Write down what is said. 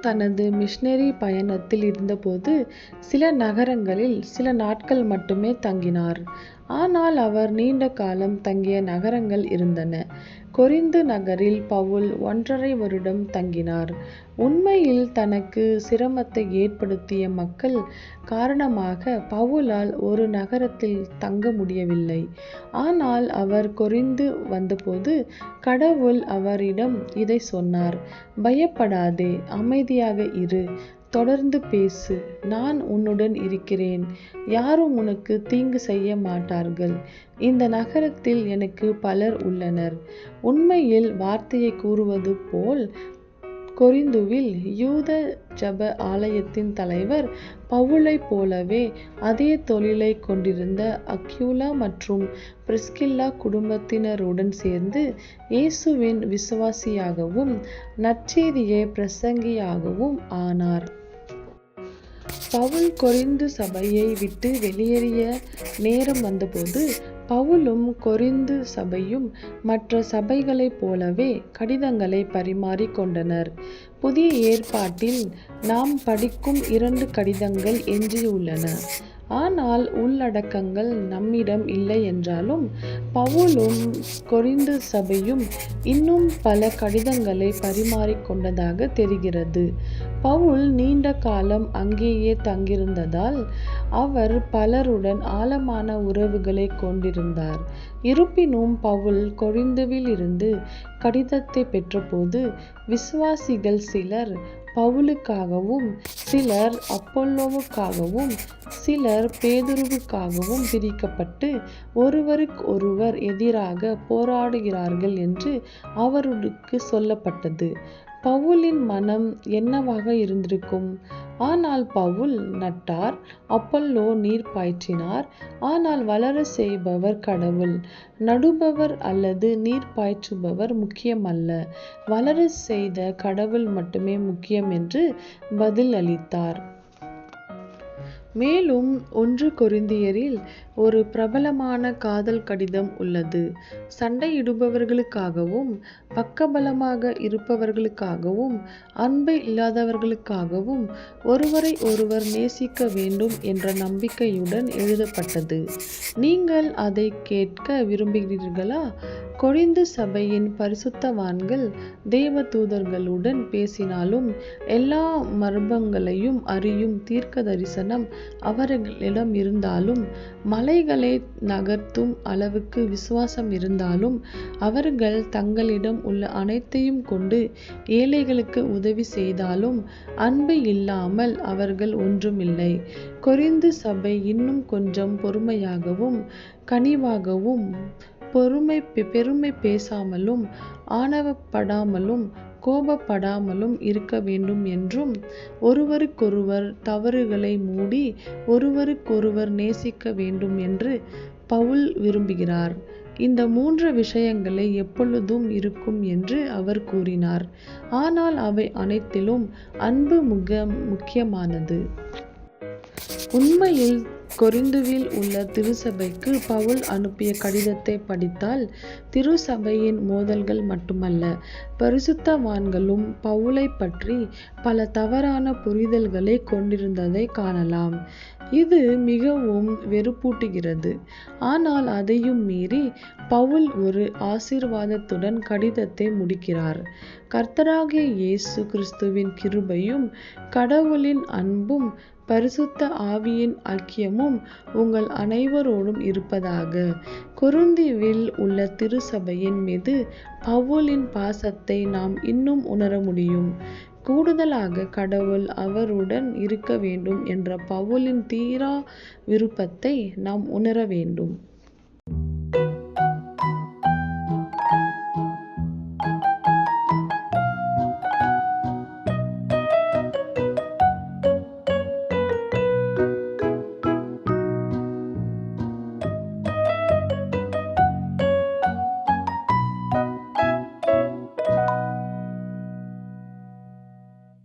தனது மிஷனரி பயணத்தில் இருந்தபோது சில நகரங்களில் சில நாட்கள் மட்டுமே தங்கினார். ஆனால் அவர் நீண்ட காலம் தங்கிய நகரங்கள் இருந்தன. கொரிந்து நகரில் பவுல் ஒன்றரை வருடம் தங்கினார். உண்மையில் தனக்கு சிரமத்தை ஏற்படுத்திய மக்கள் காரணமாக பவுலால் ஒரு நகரத்தில் தங்க முடியவில்லை. ஆனால் அவர் கொரிந்து வந்தபோது கடவுள் அவரிடம் இதை சொன்னார் பயப்படாதே அமைதியாக இரு தொடர்ந்து பேசு. நான் உன்னுடன் இருக்கிறேன். யாரும் உனக்கு தீங்கு செய்ய மாட்டார்கள். இந்த நகரத்தில் எனக்கு பலர் உள்ளனர். உண்மையில் வார்த்தையை கூறுவது போல் கொரிந்துவில் யூத ஜப ஆலயத்தின் தலைவர் பவுலைப் போலவே அதே தொழிலை கொண்டிருந்த அக்யூலா மற்றும் பிரிஸ்கில்லா குடும்பத்தினருடன் சேர்ந்து இயேசுவின் விசுவாசியாகவும் நற்செய்தியை பிரசங்கியாகவும் ஆனார். பவுல் கொரிந்து சபையை விட்டு வெளியேறிய நேரம் வந்தபோது பவுலும் கொரிந்து சபையும் மற்ற சபைகளைப் போலவே கடிதங்களை பரிமாறிக் கொண்டனர். புதிய ஏற்பாட்டில் நாம் படிக்கும் இரண்டு கடிதங்கள் எஞ்சியுள்ளன. ஆனால் உள்ளடக்கங்கள் நம்மிடம் இல்லை என்றாலும் பவுலும் கொரிந்து சபையும் இன்னும் பல கடிதங்களை பரிமாறிக்கொண்டதாக தெரிகிறது. பவுல் நீண்ட காலம் அங்கேயே தங்கியிருந்ததால் அவர் பலருடன் ஆழமான உறவுகளை கொண்டிருந்தார். இருப்பினும் பவுல் கொரிந்துவில் இருந்து கடிதத்தை பெற்றபோது விசுவாசிகள் சிலர் பவுலுக்காகவும் சிலர் அப்பல்லோவுக்காகவும் சிலர் பேதுருவுக்காகவும் பிரிக்கப்பட்டு ஒருவருக்கொருவர் எதிராக போராடுகிறார்கள் என்று அவருக்கு சொல்லப்பட்டது. பவுலின் மனம் என்னவாக இருந்திருக்கும்? ஆனால் பவுல் நட்டார் அப்பல்லோ நீர் பாய்ச்சினார். ஆனால் வளரச் செய்பவர் கடவுள். நடுபவர் அல்லது நீர் பாய்ச்சுபவர் முக்கியமல்ல வளர செய்த கடவுள் மட்டுமே முக்கியம் என்று பதில் அளித்தார். மேலும் ஒன்று கொரிந்தியரில் ஒரு பிரபலமான காதல் கடிதம் உள்ளது. சண்டையிடுபவர்களுக்காகவும் பக்கபலமாக இருப்பவர்களுக்காகவும் அன்பு இல்லாதவர்களுக்காகவும் ஒருவரை ஒருவர் நேசிக்க வேண்டும் என்ற நம்பிக்கையுடன் எழுதப்பட்டது. நீங்கள் அதை கேட்க விரும்புகிறீர்களா? கொழிந்து சபையின் பரிசுத்தவான்கள் தேவதூதர்களுடன் பேசினாலும் எல்லா மர்மங்களையும் அறியும் தீர்க்க தரிசனம் அவர்களிடம் இருந்தாலும் மலைகளை நகர்த்தும் அளவுக்கு விசுவாசம் இருந்தாலும் அவர்கள் தங்களிடம் உள்ள அனைத்தையும் கொண்டு ஏழைகளுக்கு உதவி செய்தாலும் அன்பு இல்லாமல் அவர்கள் ஒன்றுமில்லை. கொரிந்து சபை இன்னும் கொஞ்சம் பொறுமையாகவும் கனிவாகவும் பொறுமை பெருமை பேசாமலும் ஆணவப்படாமலும் கோபப்படாமலும் இருக்க வேண்டும் என்றும் ஒருவருக்கொருவர் தவறுகளை மூடி ஒருவருக்கொருவர் நேசிக்க வேண்டும் என்று பவுல் விரும்புகிறார். இந்த மூன்று விஷயங்களே எப்பொழுதும் இருக்கும் என்று அவர் கூறினார். ஆனால் அவை அனைத்திலும் அன்பு மிக முக்கியமானது. உண்மையில் கொரிந்துவில் உள்ள திருசபைக்கு பவுல் அனுப்பிய கடிதத்தை படித்தால் திருசபையின் மோதல்கள் மட்டுமல்ல பரிசுத்தவான்களும் பவுலைப் பற்றி பல தவறான புரிதல்களை கொண்டிருந்ததை காணலாம். இது மிகவும் வெறுப்பூட்டுகிறது. ஆனால் அதையும் மீறி பவுல் ஒரு ஆசீர்வாதத்துடன் கடிதத்தை முடிக்கிறார். கர்த்தராகிய இயேசு கிறிஸ்துவின் கிருபையும் கடவுளின் அன்பும் பரிசுத்த ஆவியின் ஐக்கியமும் உங்கள் அனைவரோடும் இருப்பதாக. குருந்திவில் உள்ள திருச்சபையின் மீது பவுலின் பாசத்தை நாம் இன்னும் உணர முடியும். கூடுதலாக கடவுள் அவருடன் இருக்க வேண்டும் என்ற பவுலின் தீரா விருப்பத்தை நாம் உணர வேண்டும்.